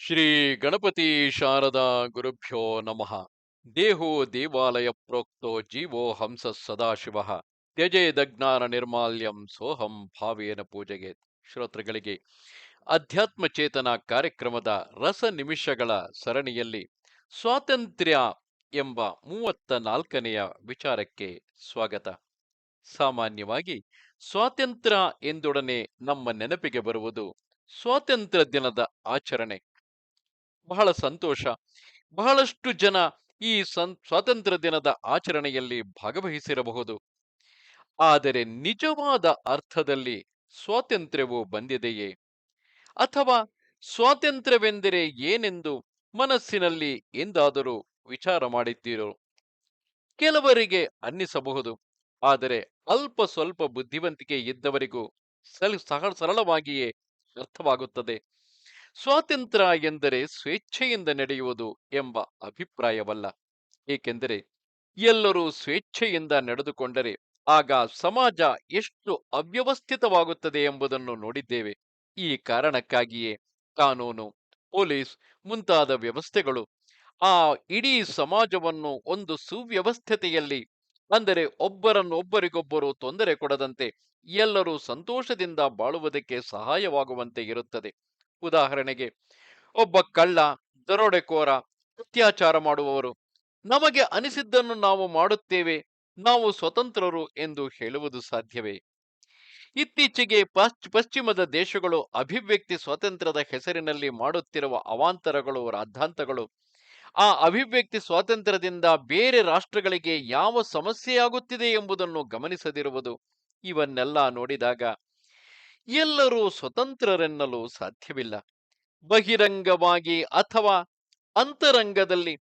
ಶ್ರೀ ಗಣಪತಿ ಶಾರದಾ ಗುರುಭ್ಯೋ ನಮಃ. ದೇಹೋ ದೇವಾಲಯ ಪ್ರೋಕ್ತೋ ಜೀವೋ ಹಂಸ ಸದಾಶಿವ. ತ್ಯಜೇದಜ್ಞಾನ ನಿರ್ಮಾಲ್ಯಂ ಸೋಹಂ ಭಾವೇನ ಪೂಜೆಗೆ. ಶ್ರೋತೃಗಳಿಗೆ, ಅಧ್ಯಾತ್ಮ ಚೇತನ ಕಾರ್ಯಕ್ರಮದ ರಸ ನಿಮಿಷಗಳ ಸರಣಿಯಲ್ಲಿ ಸ್ವಾತಂತ್ರ್ಯ ಎಂಬ ಮೂವತ್ತ ನಾಲ್ಕನೆಯ ವಿಚಾರಕ್ಕೆ ಸ್ವಾಗತ. ಸಾಮಾನ್ಯವಾಗಿ ಸ್ವಾತಂತ್ರ್ಯ ಎಂದೊಡನೆ ನಮ್ಮ ನೆನಪಿಗೆ ಬರುವುದು ಸ್ವಾತಂತ್ರ್ಯ ದಿನದ ಆಚರಣೆ. ಬಹಳ ಸಂತೋಷ. ಬಹಳಷ್ಟು ಜನ ಈ ಸ್ವಾತಂತ್ರ್ಯ ದಿನದ ಆಚರಣೆಯಲ್ಲಿ ಭಾಗವಹಿಸಿರಬಹುದು. ಆದರೆ ನಿಜವಾದ ಅರ್ಥದಲ್ಲಿ ಸ್ವಾತಂತ್ರ್ಯವು ಬಂದಿದೆಯೇ? ಅಥವಾ ಸ್ವಾತಂತ್ರ್ಯವೆಂದರೆ ಏನೆಂದು ಮನಸ್ಸಿನಲ್ಲಿ ಎಂದಾದರೂ ವಿಚಾರ ಮಾಡಿದ್ದೀರೋ? ಕೆಲವರಿಗೆ ಅನ್ನಿಸಬಹುದು. ಆದರೆ ಅಲ್ಪ ಸ್ವಲ್ಪ ಬುದ್ಧಿವಂತಿಕೆ ಇದ್ದವರಿಗೂ ಸರಳವಾಗಿಯೇ ಅರ್ಥವಾಗುತ್ತದೆ ಸ್ವಾತಂತ್ರ್ಯ ಎಂದರೆ ಸ್ವೇಚ್ಛೆಯಿಂದ ನಡೆಯುವುದು ಎಂಬ ಅಭಿಪ್ರಾಯವಲ್ಲ. ಏಕೆಂದರೆ ಎಲ್ಲರೂ ಸ್ವೇಚ್ಛೆಯಿಂದ ನಡೆದುಕೊಂಡರೆ ಆಗ ಸಮಾಜ ಎಷ್ಟು ಅವ್ಯವಸ್ಥಿತವಾಗುತ್ತದೆ ಎಂಬುದನ್ನು ನೋಡಿದ್ದೇವೆ. ಈ ಕಾರಣಕ್ಕಾಗಿಯೇ ಕಾನೂನು, ಪೊಲೀಸ್ ಮುಂತಾದ ವ್ಯವಸ್ಥೆಗಳು ಆ ಇಡೀ ಸಮಾಜವನ್ನು ಒಂದು ಸುವ್ಯವಸ್ಥತೆಯಲ್ಲಿ ಅಂದರೆ ಒಬ್ಬರನ್ನೊಬ್ಬರಿಗೊಬ್ಬರು ತೊಂದರೆ ಕೊಡದಂತೆ ಎಲ್ಲರೂ ಸಂತೋಷದಿಂದ ಬಾಳುವುದಕ್ಕೆ ಸಹಾಯವಾಗುವಂತೆ ಇರುತ್ತದೆ. ಉದಾಹರಣೆಗೆ, ಒಬ್ಬ ಕಳ್ಳ, ದರೋಡೆಕೋರ, ಅತ್ಯಾಚಾರ ಮಾಡುವವರು, ನಮಗೆ ಅನಿಸಿದ್ದನ್ನು ನಾವು ಮಾಡುತ್ತೇವೆ, ನಾವು ಸ್ವತಂತ್ರರು ಎಂದು ಹೇಳುವುದು ಸಾಧ್ಯವೇ? ಇತ್ತೀಚೆಗೆ ಪಾಶ್ ಪಶ್ಚಿಮದ ದೇಶಗಳು ಅಭಿವ್ಯಕ್ತಿ ಸ್ವಾತಂತ್ರ್ಯದ ಹೆಸರಿನಲ್ಲಿ ಮಾಡುತ್ತಿರುವ ಅವಾಂತರಗಳು, ರಾದ್ಧಾಂತಗಳು, ಆ ಅಭಿವ್ಯಕ್ತಿ ಸ್ವಾತಂತ್ರ್ಯದಿಂದ ಬೇರೆ ರಾಷ್ಟ್ರಗಳಿಗೆ ಯಾವ ಸಮಸ್ಯೆಯಾಗುತ್ತಿದೆ ಎಂಬುದನ್ನು ಗಮನಿಸದಿರುವುದು, ಇವನ್ನೆಲ್ಲ ನೋಡಿದಾಗ ಎಲ್ಲರೂ ಸ್ವತಂತ್ರರೆನ್ನಲು ಸಾಧ್ಯವಿಲ್ಲ. ಬಹಿರಂಗವಾಗಿ ಅಥವಾ ಅಂತರಂಗದಲ್ಲಿ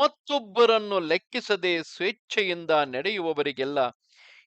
ಮತ್ತೊಬ್ಬರನ್ನು ಲೆಕ್ಕಿಸದೆ ಸ್ವೇಚ್ಛೆಯಿಂದ ನಡೆಯುವವರಿಗೆಲ್ಲ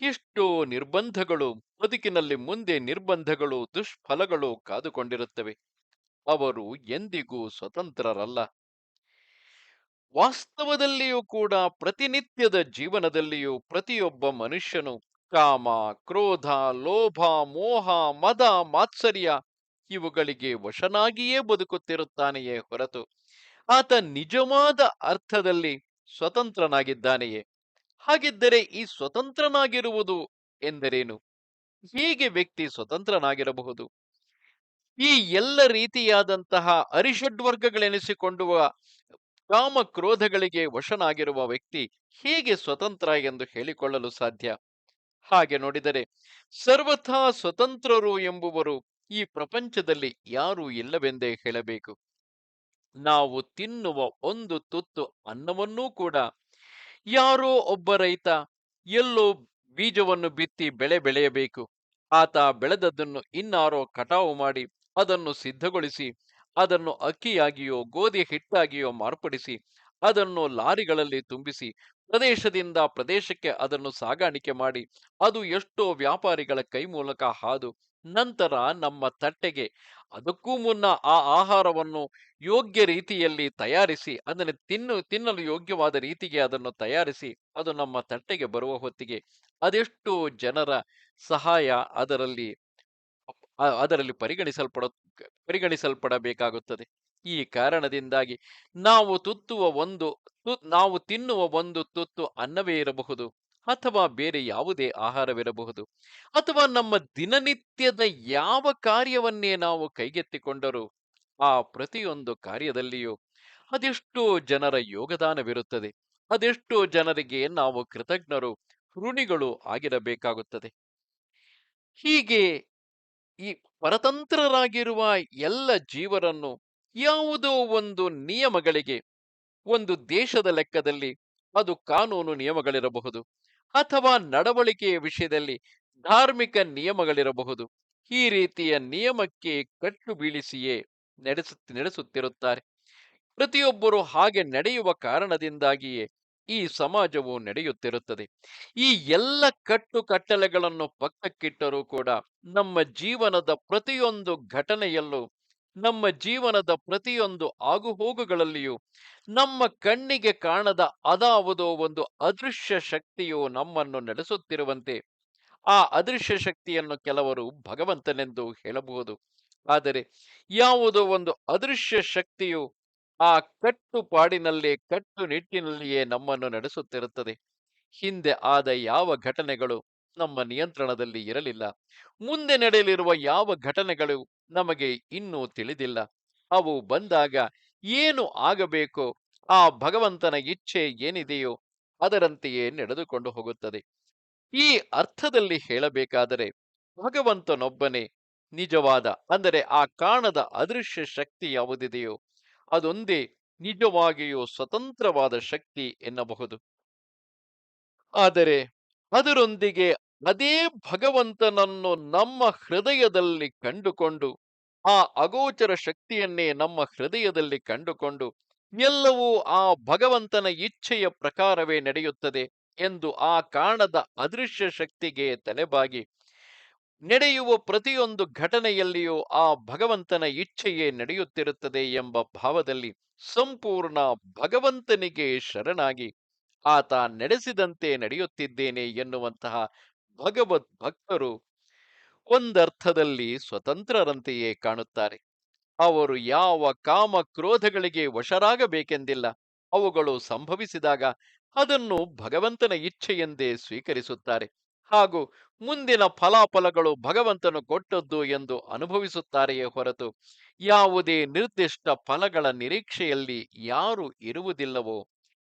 ಎಷ್ಟೋ ನಿರ್ಬಂಧಗಳು, ಬದುಕಿನಲ್ಲಿ ಮುಂದೆ ನಿರ್ಬಂಧಗಳು, ದುಷ್ಫಲಗಳು ಕಾದುಕೊಂಡಿರುತ್ತವೆ. ಅವರು ಎಂದಿಗೂ ಸ್ವತಂತ್ರರಲ್ಲ. ವಾಸ್ತವದಲ್ಲಿಯೂ ಕೂಡ ಪ್ರತಿನಿತ್ಯದ ಜೀವನದಲ್ಲಿಯೂ ಪ್ರತಿಯೊಬ್ಬ ಮನುಷ್ಯನು ಕಾಮ ಕ್ರೋಧ, ಲೋಭ, ಮೋಹ, ಮದ, ಮಾತ್ಸರ್ಯ ಇವುಗಳಿಗೆ ವಶನಾಗಿಯೇ ಬದುಕುತ್ತಿರುತ್ತಾನೆಯೇ ಹೊರತು ಆತ ನಿಜವಾದ ಅರ್ಥದಲ್ಲಿ ಸ್ವತಂತ್ರನಾಗಿದ್ದಾನೆಯೇ? ಹಾಗಿದ್ದರೆ ಈ ಸ್ವತಂತ್ರನಾಗಿರುವುದು ಎಂದರೇನು? ಹೇಗೆ ವ್ಯಕ್ತಿ ಸ್ವತಂತ್ರನಾಗಿರಬಹುದು? ಈ ಎಲ್ಲ ರೀತಿಯಾದಂತಹ ಅರಿಷಡ್ವರ್ಗಗಳೆನಿಸಿಕೊಂಡುವ ಕಾಮ ಕ್ರೋಧಗಳಿಗೆ ವಶನಾಗಿರುವ ವ್ಯಕ್ತಿ ಹೇಗೆ ಸ್ವತಂತ್ರ ಎಂದು ಹೇಳಿಕೊಳ್ಳಲು ಸಾಧ್ಯ? ಹಾಗೆ ನೋಡಿದರೆ ಸರ್ವಥಾ ಸ್ವತಂತ್ರರು ಎಂಬುವರು ಈ ಪ್ರಪಂಚದಲ್ಲಿ ಯಾರೂ ಇಲ್ಲವೆಂದೇ ಹೇಳಬೇಕು. ನಾವು ತಿನ್ನುವ ಒಂದು ತುತ್ತು ಅನ್ನವನ್ನೂ ಕೂಡ ಯಾರೋ ಒಬ್ಬ ರೈತ ಎಲ್ಲೋ ಬೀಜವನ್ನು ಬಿತ್ತಿ ಬೆಳೆ ಬೆಳೆಯಬೇಕು. ಆತ ಬೆಳೆದದ್ದನ್ನು ಇನ್ನಾರೋ ಕಟಾವು ಮಾಡಿ ಅದನ್ನು ಸಿದ್ಧಗೊಳಿಸಿ, ಅದನ್ನು ಅಕ್ಕಿಯಾಗಿಯೋ ಗೋಧಿ ಹಿಟ್ಟಾಗಿಯೋ ಮಾರ್ಪಡಿಸಿ, ಅದನ್ನು ಲಾರಿಗಳಲ್ಲಿ ತುಂಬಿಸಿ ಪ್ರದೇಶದಿಂದ ಪ್ರದೇಶಕ್ಕೆ ಅದನ್ನು ಸಾಗಾಣಿಕೆ ಮಾಡಿ, ಅದು ಎಷ್ಟೋ ವ್ಯಾಪಾರಿಗಳ ಕೈ ಮೂಲಕ ಹಾದು, ನಂತರ ನಮ್ಮ ತಟ್ಟೆಗೆ ಅದಕ್ಕೂ ಮುನ್ನ ಆ ಆಹಾರವನ್ನು ಯೋಗ್ಯ ರೀತಿಯಲ್ಲಿ ತಯಾರಿಸಿ ಅದನ್ನು ತಿನ್ನು, ತಿನ್ನಲು ಯೋಗ್ಯವಾದ ರೀತಿಗೆ ಅದನ್ನು ತಯಾರಿಸಿ, ಅದು ನಮ್ಮ ತಟ್ಟೆಗೆ ಬರುವ ಹೊತ್ತಿಗೆ ಅದೆಷ್ಟು ಜನರ ಸಹಾಯ ಅದರಲ್ಲಿ ಅದರಲ್ಲಿ ಪರಿಗಣಿಸಲ್ಪಡ, ಪರಿಗಣಿಸಲ್ಪಡಬೇಕಾಗುತ್ತದೆ. ಈ ಕಾರಣದಿಂದಾಗಿ ನಾವು ತುತ್ತುವ ಒಂದು ನಾವು ತಿನ್ನುವ ಒಂದು ತುತ್ತು ಅನ್ನವೇ ಇರಬಹುದು ಅಥವಾ ಬೇರೆ ಯಾವುದೇ ಆಹಾರವಿರಬಹುದು. ಅಥವಾ ನಮ್ಮ ದಿನನಿತ್ಯದ ಯಾವ ಕಾರ್ಯವನ್ನೇ ನಾವು ಕೈಗೆತ್ತಿಕೊಂಡರೂ ಆ ಪ್ರತಿಯೊಂದು ಕಾರ್ಯದಲ್ಲಿಯೂ ಅದೆಷ್ಟೋ ಜನರ ಯೋಗದಾನವಿರುತ್ತದೆ. ಅದೆಷ್ಟೋ ಜನರಿಗೆ ನಾವು ಕೃತಜ್ಞರು, ಋಣಿಗಳು ಆಗಿರಬೇಕಾಗುತ್ತದೆ. ಹೀಗೆ ಈ ಪರತಂತ್ರರಾಗಿರುವ ಎಲ್ಲ ಜೀವರನ್ನು ಯಾವುದೋ ಒಂದು ನಿಯಮಗಳಿಗೆ, ಒಂದು ದೇಶದ ಲೆಕ್ಕದಲ್ಲಿ ಅದು ಕಾನೂನು ನಿಯಮಗಳಿರಬಹುದು ಅಥವಾ ನಡವಳಿಕೆಯ ವಿಷಯದಲ್ಲಿ ಧಾರ್ಮಿಕ ನಿಯಮಗಳಿರಬಹುದು. ಈ ರೀತಿಯ ನಿಯಮಕ್ಕೆ ಕಟ್ಟು ಬೀಳಿಸಿಯೇ ನಡೆಸು, ನಡೆಸುತ್ತಿರುತ್ತಾರೆ. ಪ್ರತಿಯೊಬ್ಬರು ಹಾಗೆ ನಡೆಯುವ ಕಾರಣದಿಂದಾಗಿಯೇ ಈ ಸಮಾಜವು ನಡೆಯುತ್ತಿರುತ್ತದೆ. ಈ ಎಲ್ಲ ಕಟ್ಟುಕಟ್ಟಳೆಗಳನ್ನು ಪಕ್ಕಕ್ಕಿಟ್ಟರೂ ಕೂಡ ನಮ್ಮ ಜೀವನದ ಪ್ರತಿಯೊಂದು ಘಟನೆಯಲ್ಲೂ ನಮ್ಮ ಜೀವನದ ಪ್ರತಿಯೊಂದು ಆಗುಹೋಗುಗಳಲ್ಲಿಯೂ ನಮ್ಮ ಕಣ್ಣಿಗೆ ಕಾಣದ ಅದಾವುದೋ ಒಂದು ಅದೃಶ್ಯ ಶಕ್ತಿಯು ನಮ್ಮನ್ನು ನಡೆಸುತ್ತಿರುವಂತೆ ಆ ಅದೃಶ್ಯ ಶಕ್ತಿಯನ್ನು ಕೆಲವರು ಭಗವಂತನೆಂದು ಹೇಳಬಹುದು. ಆದರೆ ಯಾವುದೋ ಒಂದು ಅದೃಶ್ಯ ಶಕ್ತಿಯು ಆ ಕಟ್ಟುಪಾಡಿನಲ್ಲಿ ಕಟ್ಟುನಿಟ್ಟಿನಲ್ಲಿಯೇ ನಮ್ಮನ್ನು ನಡೆಸುತ್ತಿರುತ್ತದೆ ಹಿಂದೆ ಆದ ಯಾವ ಘಟನೆಗಳು ನಮ್ಮ ನಿಯಂತ್ರಣದಲ್ಲಿ ಇರಲಿಲ್ಲ. ಮುಂದೆ ನಡೆಯಲಿರುವ ಯಾವ ಘಟನೆಗಳು ನಮಗೆ ಇನ್ನೂ ತಿಳಿದಿಲ್ಲ. ಅವು ಬಂದಾಗ ಏನು ಆಗಬೇಕೋ? ಆ ಭಗವಂತನ ಇಚ್ಛೆ ಏನಿದೆಯೋ ಅದರಂತೆಯೇ ನಡೆದುಕೊಂಡು ಹೋಗುತ್ತದೆ. ಈ ಅರ್ಥದಲ್ಲಿ ಹೇಳಬೇಕಾದರೆ ಭಗವಂತನೊಬ್ಬನೇ ನಿಜವಾದ, ಅಂದರೆ ಆ ಕಾಣದ ಅದೃಶ್ಯ ಶಕ್ತಿ ಯಾವುದಿದೆಯೋ ಅದೊಂದೇ ನಿಜವಾಗಿಯೂ ಸ್ವತಂತ್ರವಾದ ಶಕ್ತಿ ಎನ್ನಬಹುದು. ಆದರೆ ಅದರೊಂದಿಗೆ ಅದೇ ಭಗವಂತನನ್ನು ನಮ್ಮ ಹೃದಯದಲ್ಲಿ ಕಂಡುಕೊಂಡು, ಆ ಅಗೋಚರ ಶಕ್ತಿಯನ್ನೇ ನಮ್ಮ ಹೃದಯದಲ್ಲಿ ಕಂಡುಕೊಂಡು, ಎಲ್ಲವೂ ಆ ಭಗವಂತನ ಇಚ್ಛೆಯ ಪ್ರಕಾರವೇ ನಡೆಯುತ್ತದೆ ಎಂದು ಆ ಕಾಣದ ಅದೃಶ್ಯ ಶಕ್ತಿಗೆ ತಲೆಬಾಗಿ, ನಡೆಯುವ ಪ್ರತಿಯೊಂದು ಘಟನೆಯಲ್ಲಿಯೂ ಆ ಭಗವಂತನ ಇಚ್ಛೆಯೇ ನಡೆಯುತ್ತಿರುತ್ತದೆ ಎಂಬ ಭಾವದಲ್ಲಿ ಸಂಪೂರ್ಣ ಭಗವಂತನಿಗೆ ಶರಣಾಗಿ, ಆತ ನಡೆಸಿದಂತೆ ನಡೆಯುತ್ತಿದ್ದೇನೆ ಎನ್ನುವಂತಹ ಭಗವದ್ ಭಕ್ತರು ಒಂದರ್ಥದಲ್ಲಿ ಸ್ವತಂತ್ರರಂತೆಯೇ ಕಾಣುತ್ತಾರೆ. ಅವರು ಯಾವ ಕಾಮ ಕ್ರೋಧಗಳಿಗೆ ವಶರಾಗಬೇಕೆಂದಿಲ್ಲ. ಅವುಗಳು ಸಂಭವಿಸಿದಾಗ ಅದನ್ನು ಭಗವಂತನ ಇಚ್ಛೆಯೆಂದೇ ಸ್ವೀಕರಿಸುತ್ತಾರೆ. ಹಾಗೂ ಮುಂದಿನ ಫಲಾಫಲಗಳು ಭಗವಂತನು ಕೊಟ್ಟದ್ದು ಎಂದು ಅನುಭವಿಸುತ್ತಾರೆಯೇ ಹೊರತು ಯಾವುದೇ ನಿರ್ದಿಷ್ಟ ಫಲಗಳ ನಿರೀಕ್ಷೆಯಲ್ಲಿ ಯಾರು ಇರುವುದಿಲ್ಲವೋ?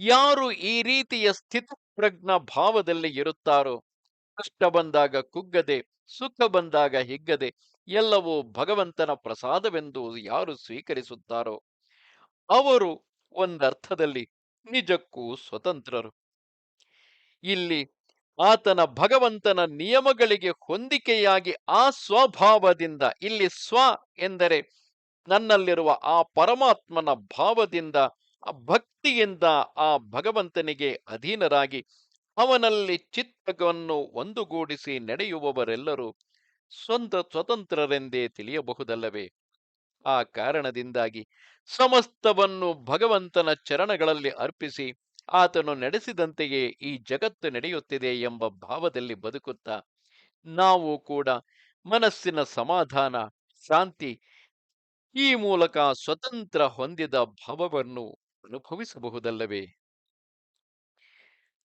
ಯಾರು ಈ ರೀತಿಯ ಸ್ಥಿತಪ್ರಜ್ಞ ಭಾವದಲ್ಲಿ ಇರುತ್ತಾರೋ? ಕಷ್ಟ ಬಂದಾಗ ಕುಗ್ಗದೆ, ಸುಖ ಬಂದಾಗ ಹಿಗ್ಗದೆ, ಎಲ್ಲವೂ ಭಗವಂತನ ಪ್ರಸಾದವೆಂದು ಯಾರು ಸ್ವೀಕರಿಸುತ್ತಾರೋ? ಅವರು ಒಂದರ್ಥದಲ್ಲಿ ನಿಜಕ್ಕೂ ಸ್ವತಂತ್ರರು. ಇಲ್ಲಿ ಆತನ ಭಗವಂತನ ನಿಯಮಗಳಿಗೆ ಹೊಂದಿಕೆಯಾಗಿ ಆ ಸ್ವಭಾವದಿಂದ, ಇಲ್ಲಿ ಸ್ವ ಎಂದರೆ ನನ್ನಲ್ಲಿರುವ ಆ ಪರಮಾತ್ಮನ ಭಾವದಿಂದ, ಆ ಭಕ್ತಿಯಿಂದ ಆ ಭಗವಂತನಿಗೆ ಅಧೀನರಾಗಿ ಅವನಲ್ಲಿ ಚಿತ್ತವನ್ನು ಒಂದುಗೂಡಿಸಿ ನಡೆಯುವವರೆಲ್ಲರೂ ಸ್ವಂತ ಸ್ವತಂತ್ರರೆಂದೇ ತಿಳಿಯಬಹುದಲ್ಲವೇ? ಆ ಕಾರಣದಿಂದಾಗಿ ಸಮಸ್ತವನ್ನು ಭಗವಂತನ ಚರಣಗಳಲ್ಲಿ ಅರ್ಪಿಸಿ ಆತನು ನಡೆಸಿದಂತೆಯೇ ಈ ಜಗತ್ತು ನಡೆಯುತ್ತಿದೆ ಎಂಬ ಭಾವದಲ್ಲಿ ಬದುಕುತ್ತಾ ನಾವು ಕೂಡ ಮನಸ್ಸಿನ ಸಮಾಧಾನ, ಶಾಂತಿ ಈ ಮೂಲಕ ಸ್ವತಂತ್ರ ಹೊಂದಿದ ಭಾವವನ್ನು ಅನುಭವಿಸಬಹುದಲ್ಲವೇ?